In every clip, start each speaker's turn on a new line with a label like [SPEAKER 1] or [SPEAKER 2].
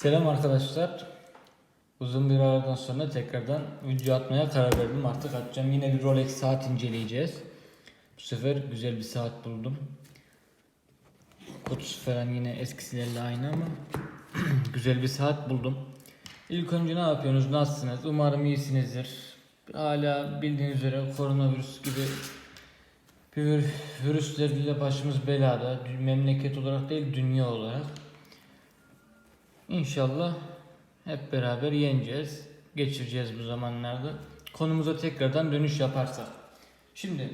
[SPEAKER 1] Selam arkadaşlar. Uzun bir aradan sonra tekrardan video atmaya karar verdim. Artık atacağım. Yine bir Rolex saat inceleyeceğiz. Bu sefer güzel bir saat buldum. Kutusu falan yine eskisilerle aynı ama güzel bir saat buldum. İlk önce ne yapıyorsunuz? Nasılsınız? Umarım iyisinizdir. Hala bildiğiniz üzere koronavirüs gibi bir vir- virüslerle başımız belada. Memleket olarak değil dünya olarak. İnşallah hep beraber yeneceğiz. Geçireceğiz bu zamanlarda. Konumuza tekrardan dönüş yaparsak. Şimdi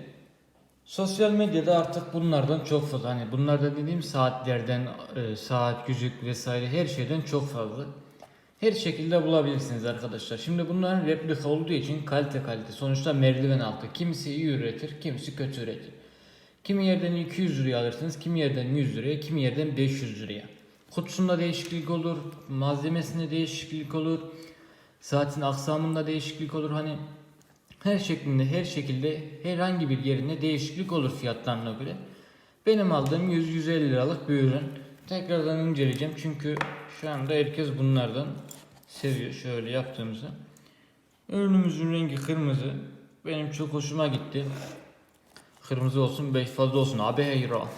[SPEAKER 1] sosyal medyada artık bunlardan çok fazla. Hani bunlardan dediğim saatlerden, e, saat, yüzük vesaire her şeyden çok fazla. Her şekilde bulabilirsiniz arkadaşlar. Şimdi bunların replika olduğu için kalite kalite. Sonuçta merdiven altı. Kimisi iyi üretir, kimisi kötü üretir. Kimi yerden 200 liraya alırsınız, kimi yerden 100 liraya, kimi yerden 500 liraya. Kutusunda değişiklik olur, malzemesinde değişiklik olur, saatin aksamında değişiklik olur. Hani her şeklinde, her şekilde herhangi bir yerinde değişiklik olur fiyatlarına göre. Benim aldığım 100-150 liralık bir ürün. Tekrardan inceleyeceğim çünkü şu anda herkes bunlardan seviyor şöyle yaptığımızı. Ürünümüzün rengi kırmızı. Benim çok hoşuma gitti. Kırmızı olsun, beş fazla olsun. Abi heyro.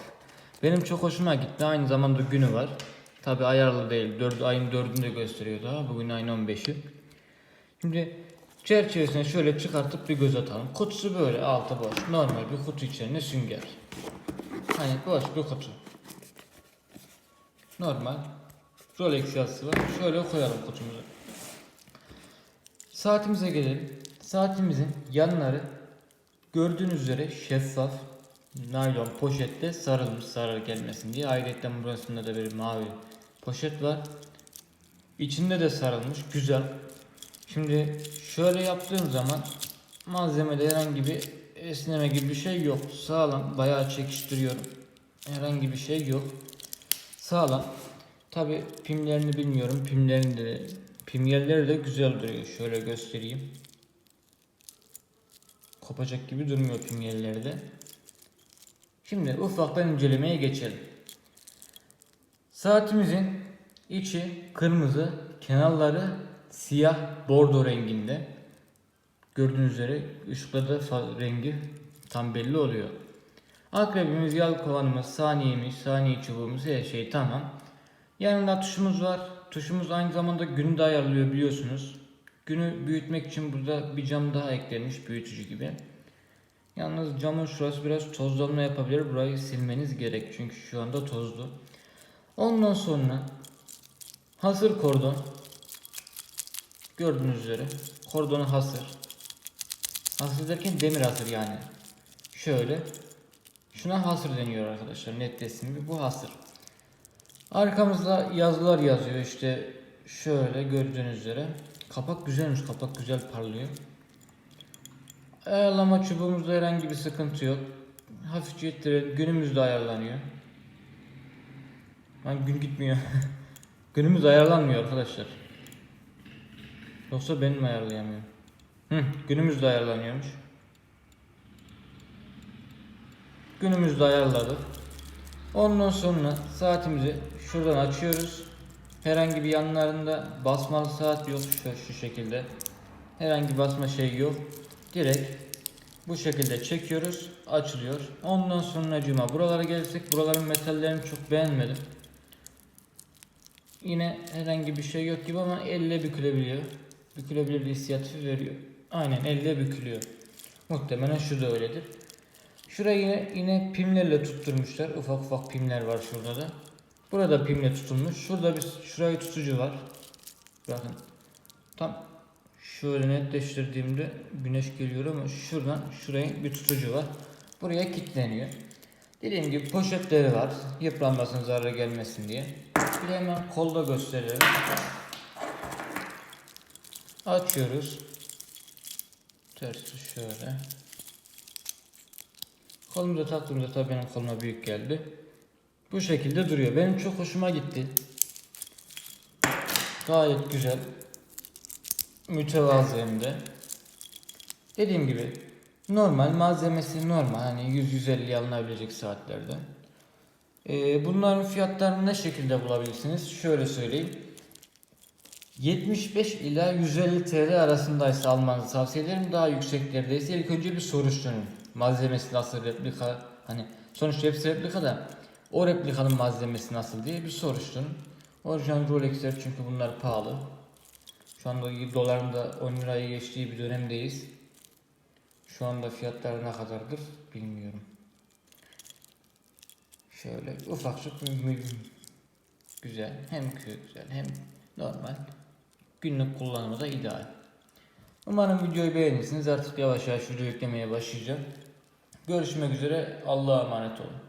[SPEAKER 1] Benim çok hoşuma gitti. Aynı zamanda günü var. Tabi ayarlı değil. 4, ayın 4'ünü gösteriyor daha. Bugün ayın 15'i. Şimdi çerçevesine şöyle çıkartıp bir göz atalım. Kutusu böyle altı boş. Normal bir kutu içerisinde sünger. Hani boş bir kutu. Normal. Rolex yazısı var. Şöyle koyalım kutumuzu. Saatimize gelelim. Saatimizin yanları gördüğünüz üzere şeffaf naylon poşette sarılmış zarar gelmesin diye. Ayrıca burasında da bir mavi poşet var. İçinde de sarılmış güzel. Şimdi şöyle yaptığım zaman malzemede herhangi bir esneme gibi bir şey yok. Sağlam bayağı çekiştiriyorum. Herhangi bir şey yok. Sağlam. Tabi pimlerini bilmiyorum. Pimlerini de pim yerleri de güzel duruyor. Şöyle göstereyim. Kopacak gibi durmuyor pim yerleri de. Şimdi ufaktan incelemeye geçelim. Saatimizin içi kırmızı, kenarları siyah bordo renginde. Gördüğünüz üzere ışıkta rengi tam belli oluyor. Akrebimiz, yelkovanımız, saniyemiz, saniye çubuğumuz her şey tamam. Yanında tuşumuz var. Tuşumuz aynı zamanda günü de ayarlıyor biliyorsunuz. Günü büyütmek için burada bir cam daha eklenmiş büyütücü gibi. Yalnız camın şurası biraz tozlanma yapabilir. Burayı silmeniz gerek çünkü şu anda tozlu. Ondan sonra hasır kordon. Gördüğünüz üzere kordonu hasır. Hasır derken demir hasır yani. Şöyle. Şuna hasır deniyor arkadaşlar. Net teslim bu hasır. Arkamızda yazılar yazıyor işte şöyle gördüğünüz üzere. Kapak güzelmiş. Kapak güzel parlıyor. Ayarlama çubuğumuzda herhangi bir sıkıntı yok. Hafifçe ittirelim. Günümüzde ayarlanıyor. Lan gün gitmiyor. Günümüz ayarlanmıyor arkadaşlar. Yoksa benim ayarlayamıyorum. Hı, günümüzde ayarlanıyormuş. Günümüzde ayarladık. Ondan sonra saatimizi şuradan açıyoruz. Herhangi bir yanlarında basmalı saat yok şu, şu şekilde. Herhangi basma şey yok. Direkt bu şekilde çekiyoruz. Açılıyor. Ondan sonra cuma buralara gelirsek buraların metallerini çok beğenmedim. Yine herhangi bir şey yok gibi ama elle bükülebiliyor. Bükülebilir bir hissiyatı veriyor. Aynen elle bükülüyor. Muhtemelen şu da öyledir. Şurayı yine, yine pimlerle tutturmuşlar. Ufak ufak pimler var şurada da. Burada pimle tutulmuş. Şurada bir şurayı tutucu var. Bakın. Tam şöyle netleştirdiğimde güneş geliyor ama şuradan şuraya bir tutucu var. Buraya kilitleniyor. Dediğim gibi poşetleri var. Yıpranmasın, zarar gelmesin diye. Bir de hemen kolda gösterelim. Açıyoruz. Tersi şöyle. Kolumuza taktığımızda tabii benim koluma büyük geldi. Bu şekilde duruyor. Benim çok hoşuma gitti. Gayet güzel. Mütevazı hem de. Dediğim gibi normal malzemesi normal hani 100-150 alınabilecek saatlerde. Ee, bunların fiyatlarını ne şekilde bulabilirsiniz? Şöyle söyleyeyim. 75 ila 150 TL arasındaysa almanızı tavsiye ederim. Daha yükseklerdeyse ilk önce bir soruşturun. Malzemesi nasıl replika hani sonuçta hepsi replika da o replikanın malzemesi nasıl diye bir soruşturun. Orijinal Rolex'ler çünkü bunlar pahalı. Şu anda doların da 10 lirayı geçtiği bir dönemdeyiz. Şu anda fiyatları ne kadardır bilmiyorum. Şöyle ufakçık güzel hem kü- güzel hem normal günlük kullanımı da ideal. Umarım videoyu beğenirsiniz. Artık yavaş yavaş video yüklemeye başlayacağım. Görüşmek üzere. Allah'a emanet olun.